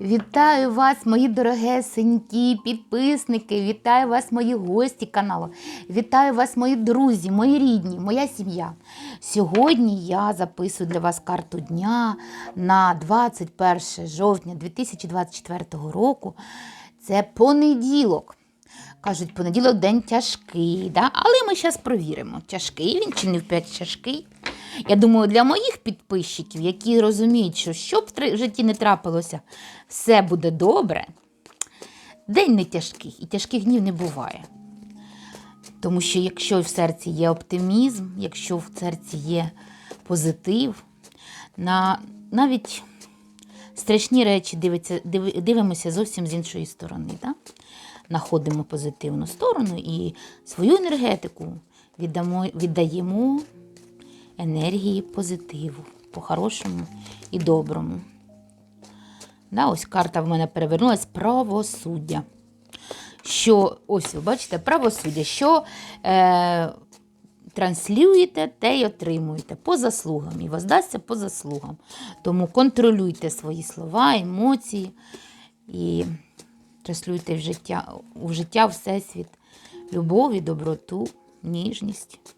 Вітаю вас, мої дорогесенькі підписники, вітаю вас, мої гості каналу, вітаю вас, мої друзі, мої рідні, моя сім'я. Сьогодні я записую для вас карту дня на 21 жовтня 2024 року. Це понеділок. Кажуть, понеділок день тяжкий, да? але ми зараз провіримо, тяжкий він чи не вп'ять тяжкий. Я думаю, для моїх підписчиків, які розуміють, що що б в житті не трапилося, все буде добре. День не тяжкий, і тяжких днів не буває. Тому що якщо в серці є оптимізм, якщо в серці є позитив, на навіть страшні речі дивиться, див- дивимося зовсім з іншої сторони. Да? Находимо позитивну сторону і свою енергетику віддамо, віддаємо енергії позитиву, по-хорошому і доброму. Да, ось карта в мене перевернулась правосуддя. Що, ось ви бачите, правосуддя, що е, транслюєте, те й отримуєте по заслугам. І воздасться по заслугам. Тому контролюйте свої слова, емоції і транслюйте в життя, в життя Всесвіт любові, доброту, ніжність.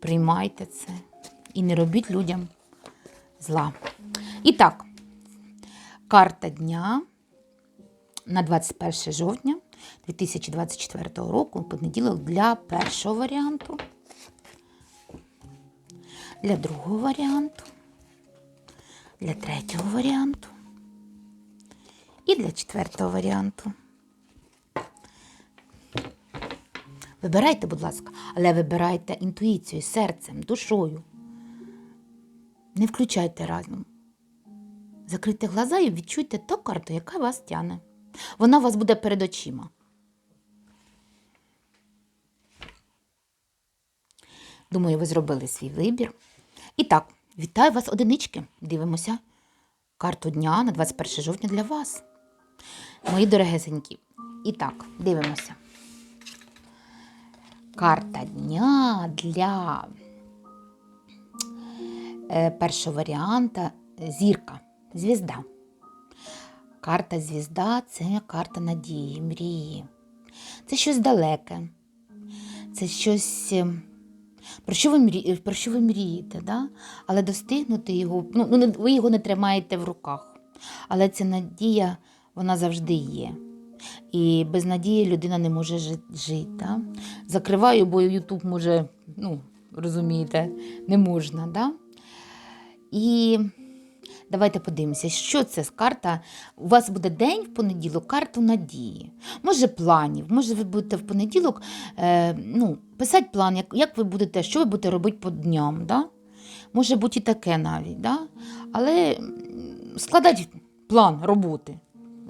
Приймайте це і не робіть людям зла. І так, карта дня на 21 жовтня 2024 року, понеділок для першого варіанту, для другого варіанту, для третього варіанту і для четвертого варіанту. Вибирайте, будь ласка, але вибирайте інтуїцією, серцем, душою. Не включайте разом. Закрийте глаза і відчуйте ту карту, яка вас тяне. Вона у вас буде перед очима. Думаю, ви зробили свій вибір. І так, вітаю вас, одинички. Дивимося карту дня на 21 жовтня для вас. Мої дорогесенькі. І так, дивимося. Карта дня для е, першого варіанта зірка, звізда. Карта звізда це карта надії, мрії. Це щось далеке. Це щось, е, про що ви, мрі... про що ви мрієте, да? але достигнути його, ну, ну, ви його не тримаєте в руках. Але ця надія, вона завжди є. І без надії людина не може жити. да? Закриваю, бо Ютуб може, ну, розумієте, не можна. Да? І давайте подивимося, що це з карта. У вас буде день в понеділок, карту надії. Може, планів, може, ви будете в понеділок е, ну, писати план, як, як ви будете, що ви будете робити по дням. Да? Може бути і таке навіть. Да? Але складати план роботи.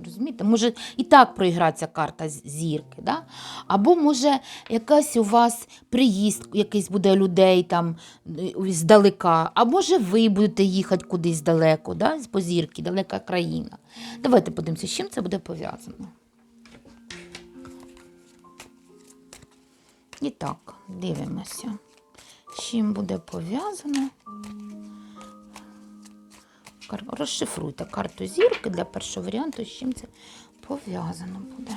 Розумієте? Може і так проіграється карта зірки, да? або може якась у вас приїзд, якийсь буде людей там е, здалека, а може ви будете їхати кудись далеко, да? по зірки, далека країна. Давайте подивимося, з чим це буде пов'язано. І так, дивимося, з чим буде пов'язано. Розшифруйте карту зірки для першого варіанту, з чим це пов'язано буде.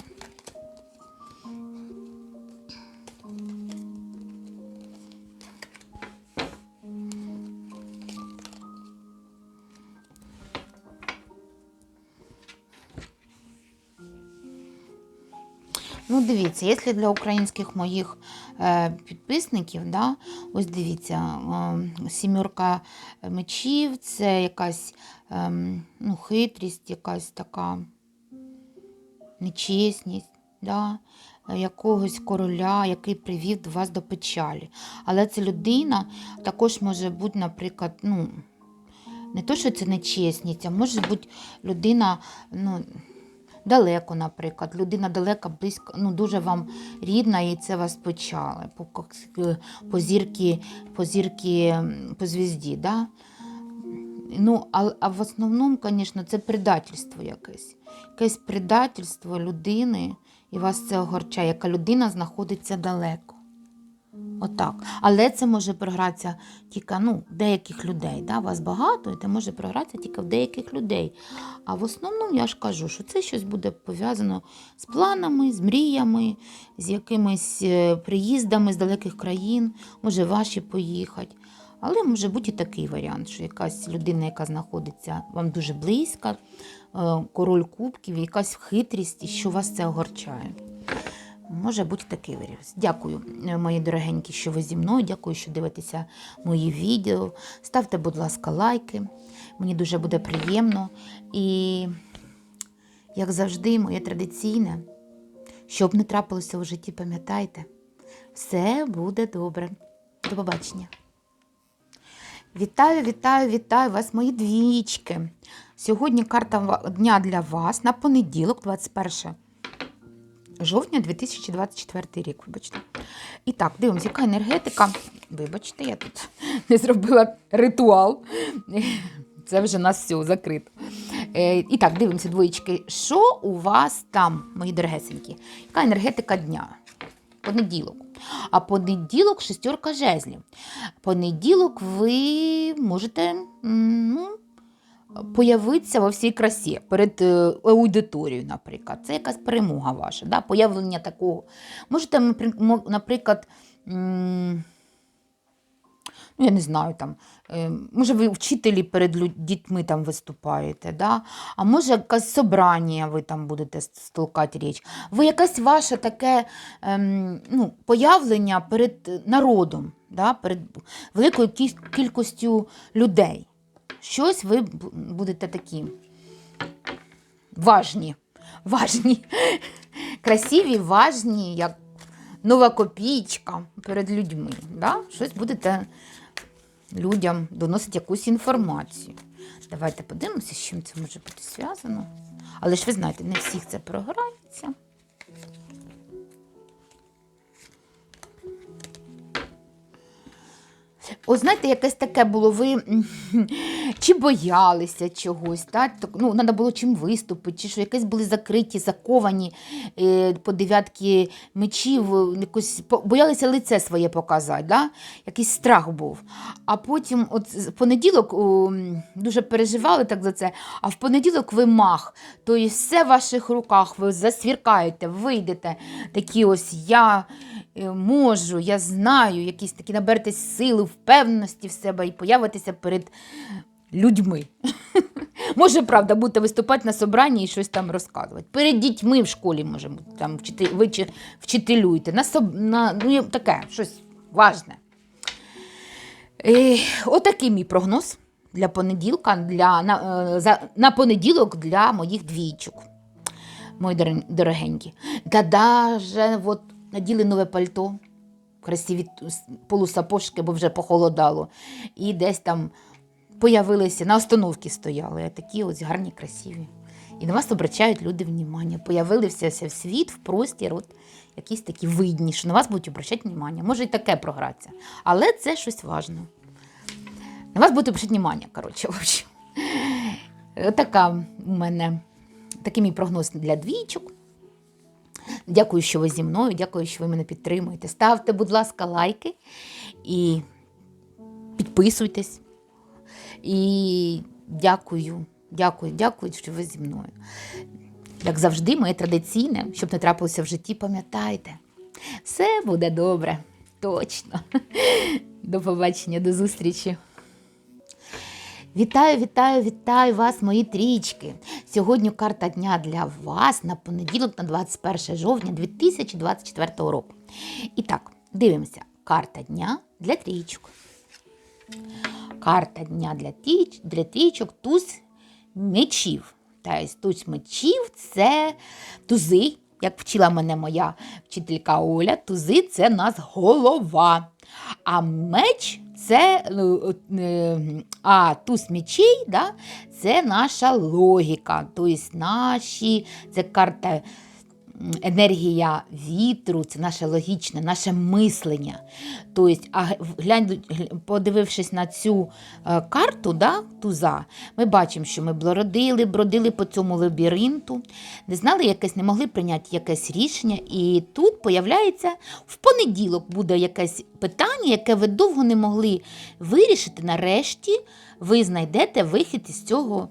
Ну, дивіться, якщо для українських моїх е, підписників, да, ось дивіться, е, сімерка мечів це якась е, ну, хитрість, якась така нечесність, да, якогось короля, який привів до вас до печалі. Але ця людина також може бути, наприклад, ну, не то, що це нечесність, а може бути людина, ну, далеко, наприклад. Людина далека, близько, ну, дуже вам рідна, і це вас почали по, по зірки, по зірки, по звізді. Да? Ну, а, а в основному, звісно, це предательство якесь. Якесь предательство людини, і вас це огорчає, яка людина знаходиться далеко. Отак. Але це може програтися тільки ну, деяких людей. Да? Вас багато, і це може програтися тільки в деяких людей. А в основному я ж кажу, що це щось буде пов'язано з планами, з мріями, з якимись е, приїздами з далеких країн, може ваші поїхати. Але може бути і такий варіант, що якась людина, яка знаходиться вам дуже близька, е, король кубків, якась хитрість, і що вас це огорчає. Може бути такий варіант. Дякую, е, мої дорогенькі, що ви зі мною. Дякую, що дивитеся мої відео. Ставте, будь ласка, лайки. Мені дуже буде приємно. І, як завжди, моє традиційне, щоб не трапилося у житті, пам'ятайте, все буде добре. До побачення. Вітаю, вітаю, вітаю вас, мої двічки. Сьогодні карта дня для вас на понеділок, 21 жовтня 2024 рік. Вибачте. І так, дивимося, яка енергетика. Вибачте, я тут не зробила ритуал. Це вже нас все закрито. Е, і так, дивимося, двоєчки. Що у вас там, мої дорогесенькі? Яка енергетика дня? Понеділок. А понеділок шестерка жезлів. Понеділок ви можете ну, появитися во всій красі перед е, аудиторією, наприклад. Це якась перемога ваша, да? появлення такого. Можете, наприклад, ну, я не знаю, там, е, може, ви вчителі перед дітьми там виступаєте, да? а може, якесь собрання ви там будете столкати річ. Ви якесь ваше таке ем, ну, появлення перед народом, да? перед великою кількістю людей. Щось ви будете такі важні, важні, красиві, важні, як нова копійка перед людьми. Да? Щось будете людям доносити якусь інформацію. Давайте подивимося, з чим це може бути зв'язано. Але ж ви знаєте, не всіх це програється. О, знаєте, якесь таке було, ви чи боялися чогось, так? Ну, треба було чим виступити, чи що якесь були закриті, заковані е, по дев'ятки мечів, якось, боялися лице своє показати, да? якийсь страх був. А потім, от в понеділок дуже переживали так за це, а в понеділок ви мах, тобто все в ваших руках, ви засвіркаєте, вийдете, такі ось я е, можу, я знаю, якісь такі наберетесь сили, впевненості в себе і появитеся перед людьми. Може, правда, будете виступати на собранні і щось там розказувати. Перед дітьми в школі, може, бути, там вчити, ви чи- вчителюєте. На, соб, на, ну, таке, щось важне. Е, отакий мій прогноз для понеділка, для, на, е, за, на понеділок для моїх двійчок. Мої дорогенькі. Та даже от наділи нове пальто, красиві полусапожки, бо вже похолодало. І десь там появилися, на остановці стояли, такі ось гарні, красиві. І на вас обращають люди внимання. Появилися в світ, в простір, от якісь такі видні, що на вас будуть обращати внимання. Може і таке програтися. Але це щось важне. На вас будуть обращати внимання, коротше, в общем. Така у мене такий мій прогноз для двійчок. Дякую, що ви зі мною, дякую, що ви мене підтримуєте. Ставте, будь ласка, лайки і підписуйтесь. І дякую, дякую, дякую, що ви зі мною. Як завжди, моє традиційне, щоб не трапилося в житті, пам'ятайте. Все буде добре. Точно. До побачення, до зустрічі. Вітаю, вітаю, вітаю вас, мої трічки. Сьогодні карта дня для вас на понеділок, на 21 жовтня 2024 року. І так, дивимося. Карта дня для трічок. Карта дня для, тіч, для трічок туз мечів. Тобто туз мечів це тузи, як вчила мене моя вчителька Оля, тузи це нас голова. А меч це ну, е, а туз мечей, да, це наша логіка. Тобто наші, це карта енергія вітру, це наше логічне, наше мислення. Тобто, а глянь, подивившись на цю е, карту, да, туза, ми бачимо, що ми бродили, бродили по цьому лабіринту, не знали якесь, не могли прийняти якесь рішення. І тут появляється в понеділок буде якесь питання, яке ви довго не могли вирішити. Нарешті ви знайдете вихід із цього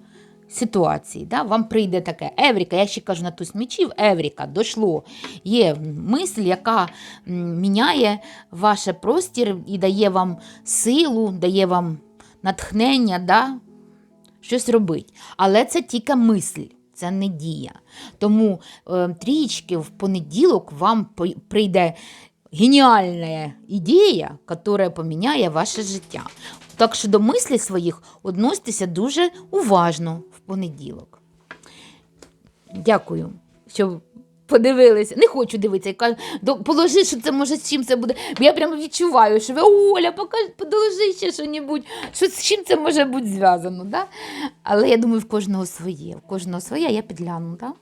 ситуації. Да? Вам прийде таке Евріка, я ще кажу на туз мічів, Евріка, дошло. Є мисль, яка міняє ваш простір і дає вам силу, дає вам натхнення, да? щось робить. Але це тільки мисль. Це не дія. Тому е, трішки в понеділок вам прийде геніальна ідея, яка поміняє ваше життя. Так що до мислі своїх відноситеся дуже уважно понеділок. Дякую, що подивилися. Не хочу дивитися. Кажу, Положи, що це може з чим це буде. Я прямо відчуваю, що ви Оля, покажи, подолежи ще що-небудь, що з чим це може бути зв'язано. Да? Але я думаю, в кожного своє. В кожного своє, я підгляну. Да?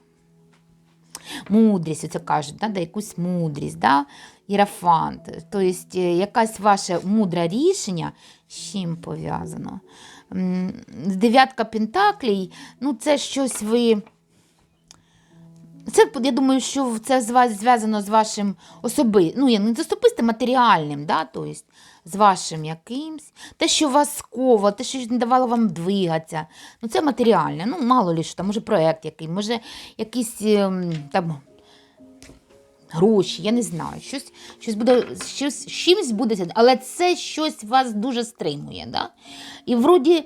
Мудрість, оце кажуть, да? да, якусь мудрість, да? ірафант. Тобто е, якась ваше мудре рішення з чим пов'язано. Дев'ятка пентаклей, ну це щось ви. Це, я думаю, що це зв'язано з вашим особи, ну, не з особистим, матеріальним, да? тобто, з вашим якимсь. Те, що вас сковало, те, що не давало вам двигатися. Ну, це матеріальне. Ну, мало ли що, там, може, проєкт який, може, якісь ем, там. Гроші, я не знаю, щось, щось буде, щось, чимось буде, але це щось вас дуже стримує. Да? І вроді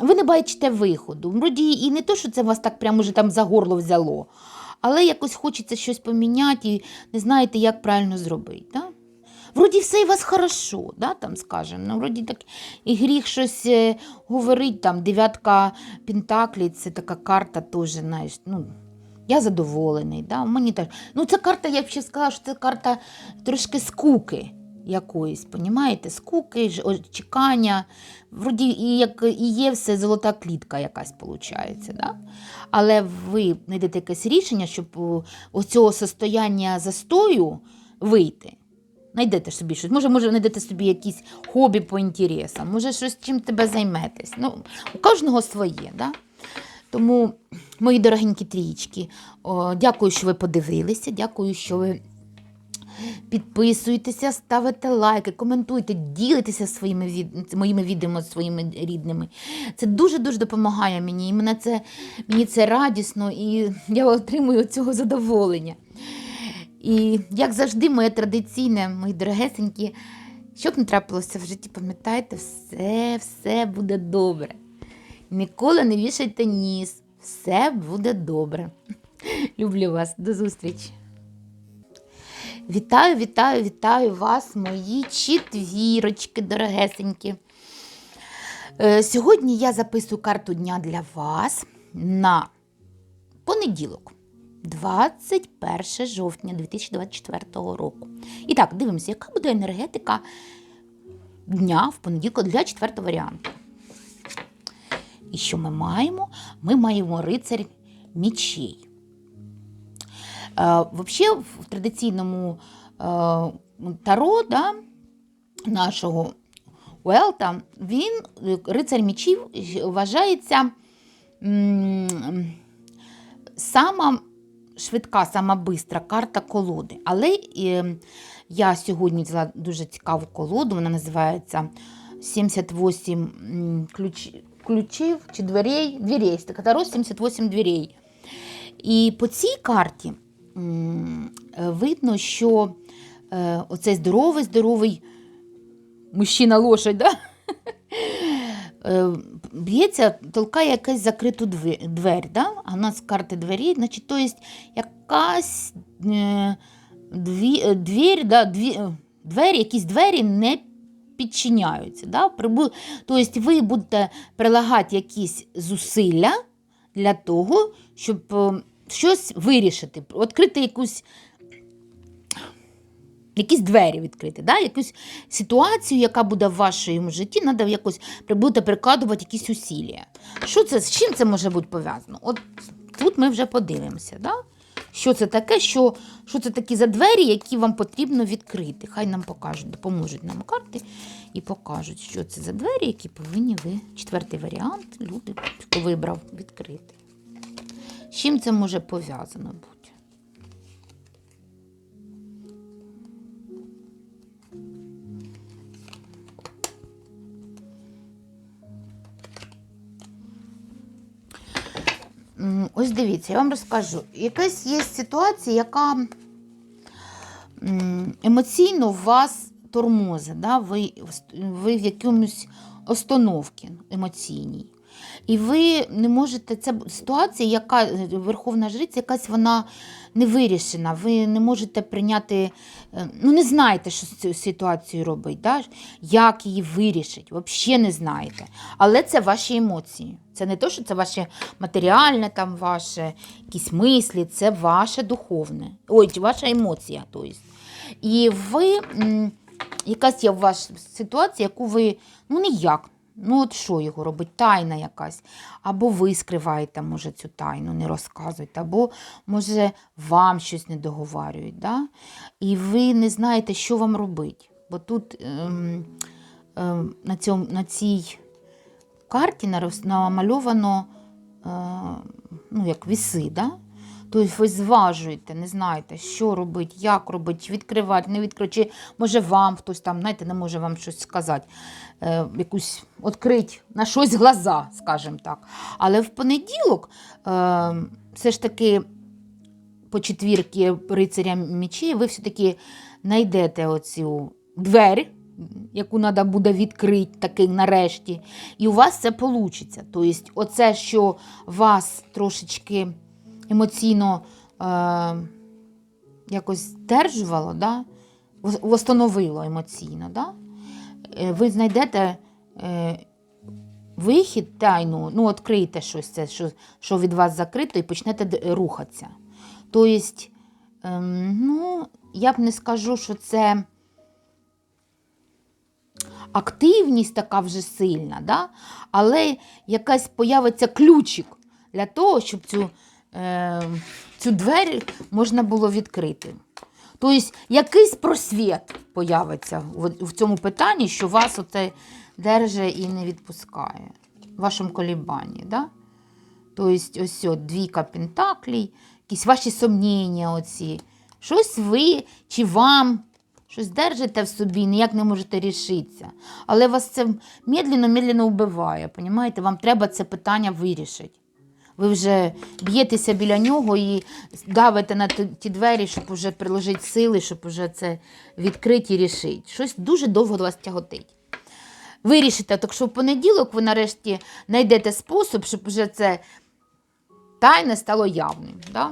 ви не бачите виходу. Вроді і не то, що це вас так прямо вже там за горло взяло, але якось хочеться щось поміняти і не знаєте, як правильно зробити. Да? Вроді все і вас хорошо, да, там скажемо. Ну, вроді так і гріх щось е, говорить, там дев'ятка пентаклей, це така карта теж, знаєш, ну, я задоволений. Да? Мені так... Ну, це карта, я б ще сказала, що це карта трошки скуки якоїсь, понімаєте? Скуки, чекання. Вроді і, як, і є все золота клітка якась виходить. Да? Але ви знайдете якесь рішення, щоб о, оцього состояння застою вийти. Найдете собі щось. Може, може, знайдете собі якісь хобі по інтересам, може, щось чим тебе займетесь. Ну, у кожного своє. Да? Тому, мої дорогенькі трієчки, дякую, що ви подивилися. Дякую, що ви підписуєтеся, ставите лайки, коментуйте, ділитеся своїми від... моїми відео з своїми рідними. Це дуже-дуже допомагає мені. І мене це, мені це радісно, і я отримую цього задоволення. І як завжди, моє традиційне, мої дорогесенькі, що б не трапилося в житті, пам'ятайте, все, все буде добре. Ніколи не вішайте ніс, все буде добре. Люблю вас, до зустрічі. Вітаю, вітаю, вітаю вас, мої четвірочки, дорогесенькі. Е, Сьогодні я записую карту дня для вас на понеділок, 21 жовтня 2024 року. І так, дивимося, яка буде енергетика дня в понеділок для четвертого варіанту. І що ми маємо? Ми маємо рицарь мічей. Е, Взагалі, в традиційному е, таро да, нашого Уелта, він, е, рицар мічів, вважається сама швидка, сама бистра карта колоди. Але я сьогодні взяла дуже цікаву колоду, вона називається 78 ключ, ключів чи дверей, дверей, таро 78 дверей. І по цій карті видно, що е, оцей здоровий, здоровий мужчина лошадь, да? Е, б'ється, толкає якась закриту двері, да? а у нас карти двері, значить, то є якась е, дві, е, да, е, двері, якісь двері не підчиняються. Да? Тобто ви будете прилагати якісь зусилля для того, щоб е, щось вирішити, відкрити якусь якісь двері відкрити, да? якусь ситуацію, яка буде в вашому житті, треба якось будете прикладувати якісь усілля. Що це, з чим це може бути пов'язано? От тут ми вже подивимося. Да? що це таке, що, що це такі за двері, які вам потрібно відкрити. Хай нам покажуть, допоможуть нам карти і покажуть, що це за двері, які повинні ви. Четвертий варіант люди вибрав відкрити. З чим це може пов'язано бути? Ось дивіться, я вам розкажу. Якась є ситуація, яка емоційно вас тормозить, да? ви, ви в якомусь остановці емоційній. І ви не можете, це ситуація, яка Верховна Жриця, якась вона не вирішена. Ви не можете прийняти, е, ну не знаєте, що з цією ситуацією робити, да? як її вирішити, взагалі не знаєте. Але це ваші емоції. Це не те, що це ваше матеріальне, там, ваше якісь мислі, це ваше духовне. Ой, ваша емоція. Тобто. І ви, якась є у вас ситуація, яку ви ну ніяк. Ну, от що його робить? Тайна якась. Або ви скриваєте, може, цю тайну, не розказуєте, або, може, вам щось не договарюють. Да? І ви не знаєте, що вам робити. Бо тут ем, ем, на, цьому, на цій карті намальовано е, ну, як віси, да? Тобто ви зважуєте, не знаєте, що робити, як робити, відкривати, не відкривати, чи може вам хтось там, знаєте, не може вам щось сказати, е, якусь відкрити на щось глаза, скажімо так. Але в понеділок е, все ж таки по четвірки рицаря мечей ви все-таки знайдете оцю двері, яку треба буде відкрити таки нарешті, і у вас це вийде. Тобто, оце, що вас трошечки емоційно е, якось здержувало, да? вос- восстановило емоційно, да? Е, ви знайдете е, вихід тайну, ну, відкриєте щось, це, що, що від вас закрито, і почнете рухатися. Тобто, ем, ну, я б не скажу, що це активність така вже сильна, да? але якась появиться ключик для того, щоб цю, е, цю двері можна було відкрити. Тобто якийсь просвіт появиться в, цьому питанні, що вас оце держи і не відпускає в вашому колібанні. Да? Тобто, ось от, двійка пентаклей, якісь ваші сумніння оці. Щось ви чи вам щось держите в собі, ніяк не можете рішитися. Але вас це медленно-медленно вбиває. Понімаєте? Вам треба це питання вирішити. Ви вже б'єтеся біля нього і давите на ті двері, щоб вже приложити сили, щоб вже це відкрити і рішити. Щось дуже довго вас тяготить. Вирішите, так що в понеділок ви нарешті знайдете спосіб, щоб вже це тайне стало явним. Да?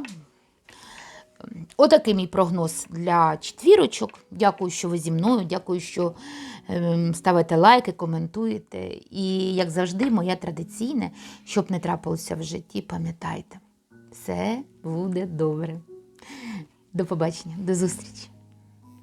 Отакий мій прогноз для четвірочок. Дякую, що ви зі мною. Дякую, що ем, ставите лайки, коментуєте. І, як завжди, моє традиційне, щоб не трапилося в житті, пам'ятайте, все буде добре. До побачення, до зустрічі!